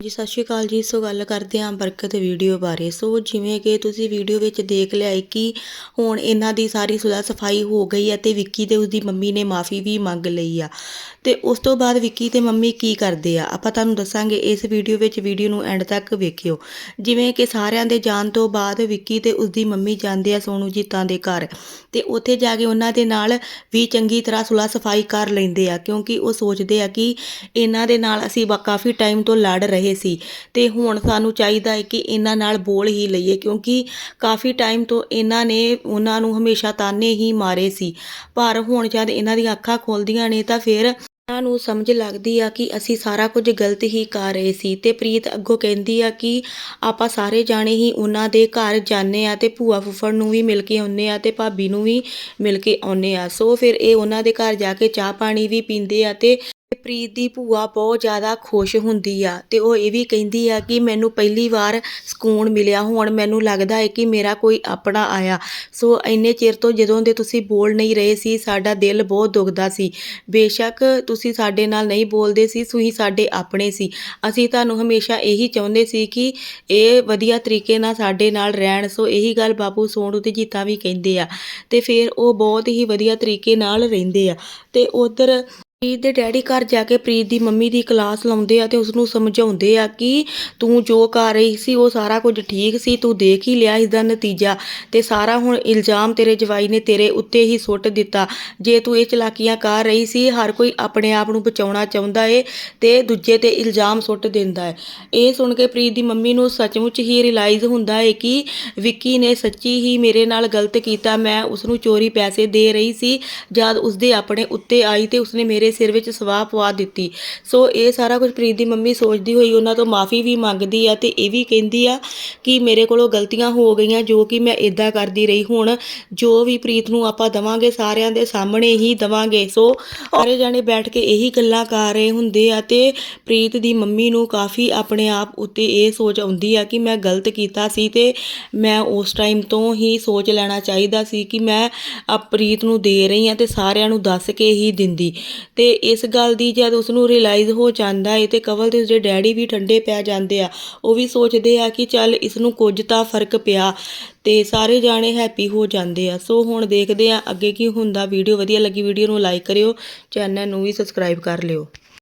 ਜੀ, ਸਤਿ ਸ਼੍ਰੀ ਅਕਾਲ ਜੀ। ਸੋ ਗੱਲ ਕਰਦੇ ਹਾਂ ਬਰਕਤ ਵੀਡੀਓ ਬਾਰੇ। ਸੋ ਜਿਵੇਂ ਕਿ ਤੁਸੀਂ ਵੀਡੀਓ ਵਿੱਚ ਦੇਖ ਲਿਆ ਹੈ ਕਿ ਹੁਣ ਇਹਨਾਂ ਦੀ ਸਾਰੀ ਸੁਲਾ ਸਫ਼ਾਈ ਹੋ ਗਈ ਹੈ ਤੇ ਵਿੱਕੀ ਤੇ ਉਸਦੀ ਮੰਮੀ ਨੇ ਮਾਫੀ ਵੀ ਮੰਗ ਲਈ ਆ। ਤੇ ਉਸ ਤੋਂ ਬਾਅਦ ਵਿੱਕੀ ਤੇ ਮੰਮੀ ਕੀ ਕਰਦੇ ਆ? ਆਪਾਂ ਤੁਹਾਨੂੰ ਦੱਸਾਂਗੇ, ਇਸ ਵੀਡੀਓ ਵਿੱਚ ਵੀਡੀਓ ਨੂੰ ਐਂਡ ਤੱਕ ਵੇਖਿਓ। ਜਿਵੇਂ ਕਿ ਸਾਰਿਆਂ ਦੇ ਜਾਣ ਤੋਂ ਬਾਅਦ ਵਿੱਕੀ ਤੇ ਉਸਦੀ ਮੰਮੀ ਜਾਂਦੇ ਆ ਸੋਨੂ ਜੀਤਾਂ ਦੇ ਘਰ। ਤੇ ਉੱਥੇ ਜਾ ਕੇ ਉਹਨਾਂ ਦੇ ਨਾਲ ਵੀ ਚੰਗੀ ਤਰ੍ਹਾਂ ਸੁਲਾ ਸਫ਼ਾਈ ਕਰ ਲੈਂਦੇ ਆ, ਕਿਉਂਕਿ ਉਹ ਸੋਚਦੇ ਆ ਕਿ ਇਹਨਾਂ ਦੇ ਨਾਲ ਅਸੀਂ ਕਾਫੀ ਟਾਈਮ ਤੋਂ ਲੜ ਰਹੇ ਸੀ। ਤੇ ਹੁਣ ਸਾਨੂੰ ਚਾਹੀਦਾ ਹੈ ਕਿ ਇਹਨਾਂ ਨਾਲ ਬੋਲ ਹੀ ਲਈਏ, ਕਿਉਂਕਿ ਕਾਫੀ ਟਾਈਮ ਤੋਂ ਇਹਨਾਂ ਨੇ, ਉਹਨਾਂ ਨੂੰ ਹਮੇਸ਼ਾ ਤਾਨੇ ਹੀ ਮਾਰੇ ਸੀ। ਪਰ ਹੁਣ ਜਦ ਇਹਨਾਂ ਦੀਆਂ ਅੱਖਾਂ ਖੁੱਲਦੀਆਂ ਨੇ ਤਾਂ ਫਿਰ ਇਹਨਾਂ ਨੂੰ ਸਮਝ ਲੱਗਦੀ ਆ ਕਿ ਅਸੀਂ ਸਾਰਾ ਕੁਝ ਗਲਤ ਹੀ ਕਰ ਰਹੇ ਸੀ। ਤੇ ਪ੍ਰੀਤ ਅੱਗੋਂ ਕਹਿੰਦੀ ਆ ਕਿ ਆਪਾਂ ਸਾਰੇ ਜਾਣੇ ਹੀ ਉਹਨਾਂ ਦੇ ਘਰ ਜਾਂਦੇ ਆ ਤੇ ਭੂਆ ਫੁੱਫੜ ਨੂੰ ਵੀ ਮਿਲ ਕੇ ਆਉਂਦੇ ਆ ਤੇ ਭਾਬੀ ਨੂੰ ਵੀ ਮਿਲ ਕੇ ਆਉਂਦੇ ਆ। ਸੋ ਫਿਰ ਇਹ ਉਹਨਾਂ ਦੇ ਘਰ ਜਾ ਕੇ ਚਾਹ ਪਾਣੀ ਵੀ ਪੀਂਦੇ ਆ ਤੇ ਪ੍ਰੀਤ ਦੀ ਭੂਆ ਬਹੁਤ ਜ਼ਿਆਦਾ ਖੁਸ਼ ਹੁੰਦੀ ਆ ਤੇ ਉਹ ਇਹ ਵੀ ਕਹਿੰਦੀ ਆ ਕਿ ਮੈਨੂੰ ਪਹਿਲੀ ਵਾਰ ਸਕੂਨ ਮਿਲਿਆ ਹੁਣ ਮੈਨੂੰ ਲੱਗਦਾ ਹੈ ਕਿ ਮੇਰਾ ਕੋਈ ਆਪਣਾ ਆਇਆ। ਸੋ ਇੰਨੇ ਚਿਰ ਤੋਂ ਜਦੋਂ ਦੇ ਤੁਸੀਂ ਬੋਲ ਨਹੀਂ ਰਹੇ ਸੀ, ਸਾਡਾ ਦਿਲ ਬਹੁਤ ਦੁਖਦਾ ਸੀ। ਬੇਸ਼ੱਕ ਤੁਸੀਂ ਸਾਡੇ ਨਾਲ ਨਹੀਂ ਬੋਲਦੇ ਸੀ, ਤੁਸੀਂ ਸਾਡੇ ਆਪਣੇ ਸੀ। ਅਸੀਂ ਤੁਹਾਨੂੰ ਹਮੇਸ਼ਾ ਇਹੀ ਚਾਹੁੰਦੇ ਸੀ ਕਿ ਇਹ ਵਧੀਆ ਤਰੀਕੇ ਨਾਲ ਸਾਡੇ ਨਾਲ ਰਹਿਣ। ਸੋ ਇਹੀ ਗੱਲ ਬਾਪੂ ਸੋਨੂ ਤੇ ਜੀਤਾ ਵੀ ਕਹਿੰਦੇ ਆ। ਤੇ ਫਿਰ ਉਹ ਬਹੁਤ ਹੀ ਵਧੀਆ ਤਰੀਕੇ ਨਾਲ ਰਹਿੰਦੇ ਆ। ਤੇ ਉਧਰ ਪ੍ਰੀਤ ਦੇ ਡੈਡੀ ਘਰ ਜਾ ਕੇ ਪ੍ਰੀਤ ਦੀ ਮੰਮੀ ਦੀ ਕਲਾਸ ਲਾਉਂਦੇ ਆ ਤੇ ਉਸ ਨੂੰ ਸਮਝਾਉਂਦੇ ਆ ਕਿ ਤੂੰ ਜੋ ਕਰ ਰਹੀ ਸੀ ਉਹ ਸਾਰਾ ਕੁਝ ਠੀਕ ਸੀ, ਤੂੰ ਦੇਖ ਹੀ ਲਿਆ ਇਸ ਦਾ ਨਤੀਜਾ ਤੇ ਸਾਰਾ ਹੁਣ ਇਲਜ਼ਾਮ ਤੇਰੇ ਜਵਾਈ ਨੇ ਤੇਰੇ ਉੱਤੇ ਹੀ ਸੁੱਟ ਦਿੱਤਾ। ਜੇ ਤੂੰ ਇਹ ਚਲਾਕੀਆਂ ਕਰ ਰਹੀ ਸੀ, ਹਰ ਕੋਈ ਆਪਣੇ ਆਪ ਨੂੰ ਬਚਾਉਣਾ ਚਾਹੁੰਦਾ ਏ ਤੇ ਦੂਜੇ ਤੇ ਇਲਜ਼ਾਮ ਸੁੱਟ ਦਿੰਦਾ ਹੈ ਇਹ ਸੁਣ ਕੇ ਪ੍ਰੀਤ ਦੀ ਮੰਮੀ ਨੂੰ ਸੱਚਮੁੱਚ ਹੀ ਰਿਅਲਾਈਜ਼ ਹੁੰਦਾ ਏ ਕਿ ਵਿੱਕੀ ਨੇ ਸੱਚੀ ਹੀ ਮੇਰੇ ਨਾਲ ਗਲਤ ਕੀਤਾ। ਮੈਂ ਉਸ ਨੂੰ ਚੋਰੀ ਪੈਸੇ ਦੇ ਰਹੀ ਸੀ, ਜਦ ਉਸਦੇ ਆਪਣੇ ਉੱਤੇ ਆਈ ਤੇ ਉਸਨੇ ਮੇਰੇ ਸਿਰ ਵਿੱਚ ਸਵਾਹ ਪਵਾ ਦਿੱਤੀ। ਸੋ ਇਹ ਸਾਰਾ ਕੁਝ ਪ੍ਰੀਤ ਦੀ ਮੰਮੀ ਸੋਚਦੀ ਹੋਈ ਉਹਨਾਂ ਤੋਂ ਮਾਫੀ ਵੀ ਮੰਗਦੀ ਆ ਤੇ ਇਹ ਵੀ ਕਹਿੰਦੀ ਆ ਕਿ ਮੇਰੇ ਕੋਲੋਂ ਗਲਤੀਆਂ ਹੋ ਗਈਆਂ ਜੋ ਕਿ ਮੈਂ ਇਦਾਂ ਕਰਦੀ ਰਹੀ। ਹੁਣ ਜੋ ਵੀ ਪ੍ਰੀਤ ਨੂੰ ਆਪਾਂ ਦਵਾਂਗੇ ਸਾਰਿਆਂ ਦੇ ਸਾਹਮਣੇ ਹੀ ਦਵਾਂਗੇ। ਸੋ ਸਾਰੇ ਜਾਣੇ ਬੈਠ ਕੇ ਇਹੀ ਗੱਲਾਂ ਕਰ ਰਹੇ ਹੁੰਦੇ ਆ ਤੇ ਪ੍ਰੀਤ ਦੀ ਮੰਮੀ ਨੂੰ ਕਾਫੀ ਆਪਣੇ ਆਪ ਉੱਤੇ ਇਹ ਸੋਚ ਆਉਂਦੀ ਆ ਕਿ ਮੈਂ ਗਲਤ ਕੀਤਾ ਸੀ ਤੇ ਮੈਂ ਉਸ ਟਾਈਮ ਤੋਂ ਹੀ ਸੋਚ ਲੈਣਾ ਚਾਹੀਦਾ ਸੀ ਕਿ ਮੈਂ ਪ੍ਰੀਤ ਨੂੰ ਦੇ ਰਹੀ ਆ ਤੇ ਸਾਰਿਆਂ ਨੂੰ ਦੱਸ ਕੇ ਹੀ ਦਿੰਦੀ। ਤੇ ਇਸ ਗੱਲ ਦੀ ਜਦ ਉਸ ਨੂੰ ਰਿਅਲਾਈਜ਼ ਹੋ ਜਾਂਦਾ ਹੈ ਤੇ ਕਵਲ ਤੇ ਉਸਦੇ ਡੈਡੀ ਵੀ ਠੰਡੇ ਪੈ ਜਾਂਦੇ ਆ, ਉਹ ਵੀ ਸੋਚਦੇ ਆ ਕਿ ਚੱਲ ਇਸ ਨੂੰ ਕੁਝ ਤਾਂ ਫ਼ਰਕ ਪਿਆ ਤੇ ਸਾਰੇ ਜਾਣੇ ਹੈਪੀ ਹੋ ਜਾਂਦੇ ਆ। ਸੋ ਹੁਣ ਦੇਖਦੇ ਆ ਅੱਗੇ ਕੀ ਹੁੰਦਾ। ਵੀਡੀਓ ਵਧੀਆ ਲੱਗੀ ਵੀਡੀਓ ਨੂੰ ਲਾਈਕ ਕਰਿਓ ਚੈਨਲ ਨੂੰ ਵੀ ਸਬਸਕ੍ਰਾਈਬ ਕਰ ਲਿਓ।